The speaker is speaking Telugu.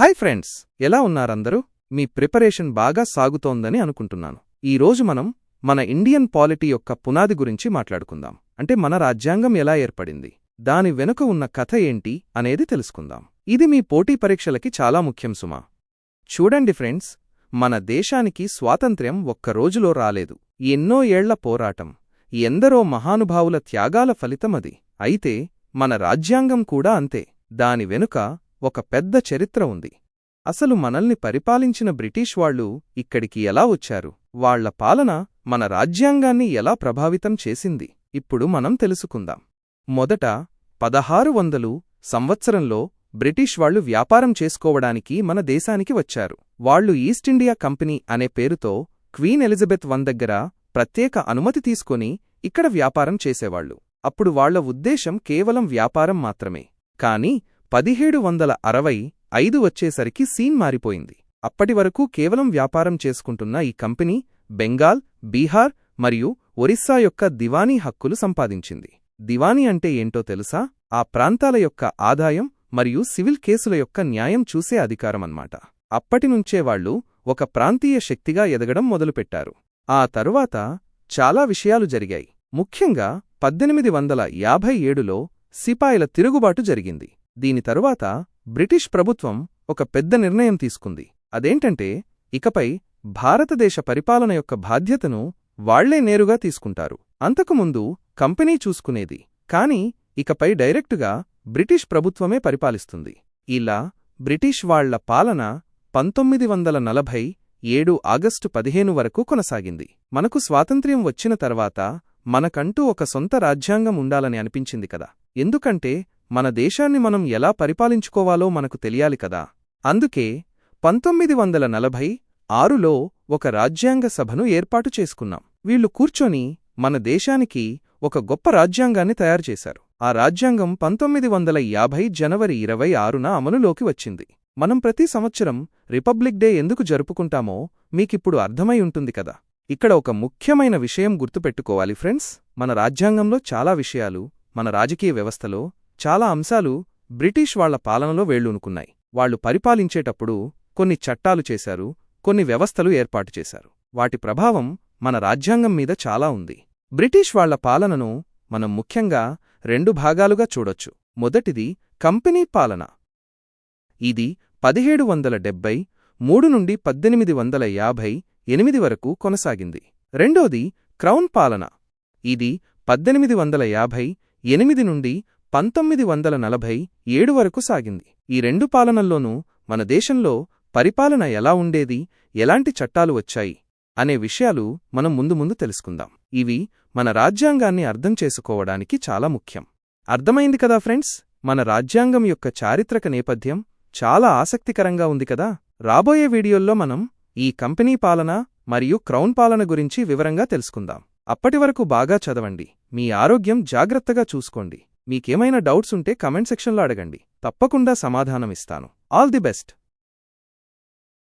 హాయ్ ఫ్రెండ్స్ ఎలా ఉన్నారందరూ? మీ ప్రిపరేషన్ బాగా సాగుతోందని అనుకుంటున్నాను. ఈరోజు మనం మన ఇండియన్ పాలిటీ యొక్క పునాది గురించి మాట్లాడుకుందాం. అంటే మన రాజ్యాంగం ఎలా ఏర్పడింది? దాని వెనుక ఉన్న కథ ఏంటి అనేది తెలుసుకుందాం. ఇది మీ పోటీ పరీక్షలకి చాలా ముఖ్యం సుమా. చూడండి ఫ్రెండ్స్ మన దేశానికి స్వాతంత్ర్యం ఒక్క రోజులో రాలేదు. ఎన్నో ఏళ్ళ పోరాటం ఎందరో మహానుభావుల త్యాగాల ఫలితమది. అయితే మన రాజ్యాంగం కూడా అంతే. దాని వెనుక ఒక పెద్ద చరిత్ర ఉంది. అసలు మనల్ని పరిపాలించిన బ్రిటిష్ వాళ్ళు ఇక్కడికి ఎలా వచ్చారు? వాళ్ళ పాలన మన రాజ్యాంగాన్ని ఎలా ప్రభావితం చేసింది? ఇప్పుడు మనం తెలుసుకుందాం. మొదట పదహారు వందలు సంవత్సరంలో బ్రిటిష్ వాళ్ళు వ్యాపారం చేసుకోవడానికి మన దేశానికి వచ్చారు. వాళ్ళు ఈస్టిండియా కంపెనీ అనే పేరుతో క్వీన్ ఎలిజబెత్ వన్ దగ్గర ప్రత్యేక అనుమతి తీసుకొని ఇక్కడ వ్యాపారం చేసేవాళ్ళు అప్పుడు వాళ్ళ ఉద్దేశం కేవలం వ్యాపారం మాత్రమే. కాని పదిహేడు వందల అరవై ఐదు వచ్చేసరికి సీన్ మారిపోయింది. అప్పటివరకు కేవలం వ్యాపారం చేసుకుంటున్న ఈ కంపెనీ బెంగాల్ బీహార్ మరియు ఒరిస్సా యొక్క దివానీ హక్కులు సంపాదించింది. దివానీ అంటే ఏంటో తెలుసా? ఆ ప్రాంతాల యొక్క ఆదాయం మరియు సివిల్ కేసుల యొక్క న్యాయం చూసే అధికారమన్నమాట. అప్పటినుంచే వాళ్ళు ఒక ప్రాంతీయ శక్తిగా ఎదగడం మొదలుపెట్టారు. ఆ తరువాత చాలా విషయాలు జరిగాయి. ముఖ్యంగా పద్దెనిమిది వందల యాభై ఏడులో సిపాయిల తిరుగుబాటు జరిగింది. దీని తరువాత బ్రిటిష్ ప్రభుత్వం ఒక పెద్ద నిర్ణయం తీసుకుంది. అదేంటంటే ఇకపై భారతదేశ పరిపాలన యొక్క బాధ్యతను వాళ్ళే నేరుగా తీసుకుంటారు. అంతకుముందు కంపెనీ చూసుకునేది కాని ఇకపై డైరెక్టుగా బ్రిటిష్ ప్రభుత్వమే పరిపాలిస్తుంది. ఇలా బ్రిటిష్ వాళ్ళ పాలన పంతొమ్మిది వందల నలభై ఏడు ఆగస్టు పదిహేను వరకు కొనసాగింది. మనకు స్వాతంత్ర్యం వచ్చిన తర్వాత మనకంటూ ఒక సొంత రాజ్యాంగం ఉండాలని అనిపించింది కదా. ఎందుకంటే మన దేశాన్ని మనం ఎలా పరిపాలించుకోవాలో మనకు తెలియాలి కదా. అందుకే పంతొమ్మిది వందల నలభై ఆరులో ఒక రాజ్యాంగ సభను ఏర్పాటు చేసుకున్నాం. వీళ్ళు కూర్చొని మన దేశానికి ఒక గొప్ప రాజ్యాంగాన్ని తయారుచేశారు ఆ రాజ్యాంగం పంతొమ్మిది వందల యాభై జనవరి ఇరవై ఆరున అమలులోకి వచ్చింది. మనం ప్రతి సంవత్సరం రిపబ్లిక్ డే ఎందుకు జరుపుకుంటామో మీకిప్పుడు అర్థమై ఉంటుంది కదా. ఇక్కడ ఒక ముఖ్యమైన విషయం గుర్తుపెట్టుకోవాలి ఫ్రెండ్స్. మన రాజ్యాంగంలో చాలా విషయాలు మన రాజకీయ వ్యవస్థలో చాలా అంశాలు బ్రిటిష్ వాళ్ళ పాలనలో వేళ్ళూనుకున్నాయి వాళ్ళు పరిపాలించేటప్పుడు కొన్ని చట్టాలు చేశారు కొన్ని వ్యవస్థలు ఏర్పాటు చేశారు. వాటి ప్రభావం మన రాజ్యాంగం మీద చాలా ఉంది. బ్రిటిష్ వాళ్ళ పాలనను మనం ముఖ్యంగా రెండు భాగాలుగా చూడొచ్చు. మొదటిది కంపెనీ పాలన. ఇది పదిహేడు వందల డెబ్బై మూడు నుండి పద్దెనిమిది వందల యాభై ఎనిమిది వరకు కొనసాగింది. రెండోది క్రౌన్ పాలన. ఇది పద్దెనిమిది వందల యాభై ఎనిమిది నుండి పంతొమ్మిది వందల నలభై ఏడు వరకు సాగింది. ఈ రెండు పాలనల్లోనూ మన దేశంలో పరిపాలన ఎలా ఉండేది ఎలాంటి చట్టాలు వచ్చాయి అనే విషయాలు మనం ముందు ముందు తెలుసుకుందాం. ఇవి మన రాజ్యాంగాన్ని అర్థం చేసుకోవడానికి చాలా ముఖ్యం. అర్థమైంది కదా ఫ్రెండ్స్? మన రాజ్యాంగం యొక్క చారిత్రక నేపథ్యం చాలా ఆసక్తికరంగా ఉంది కదా? రాబోయే వీడియోల్లో మనం ఈ కంపెనీ పాలన మరియు క్రౌన్ పాలన గురించి వివరంగా తెలుసుకుందాం. అప్పటివరకు బాగా చదవండి. మీ ఆరోగ్యం జాగ్రత్తగా చూసుకోండి. మీకేమైనా డౌట్స్ ఉంటే కమెంట్ సెక్షన్లో అడగండి. తప్పకుండా సమాధానమిస్తాను. All the best.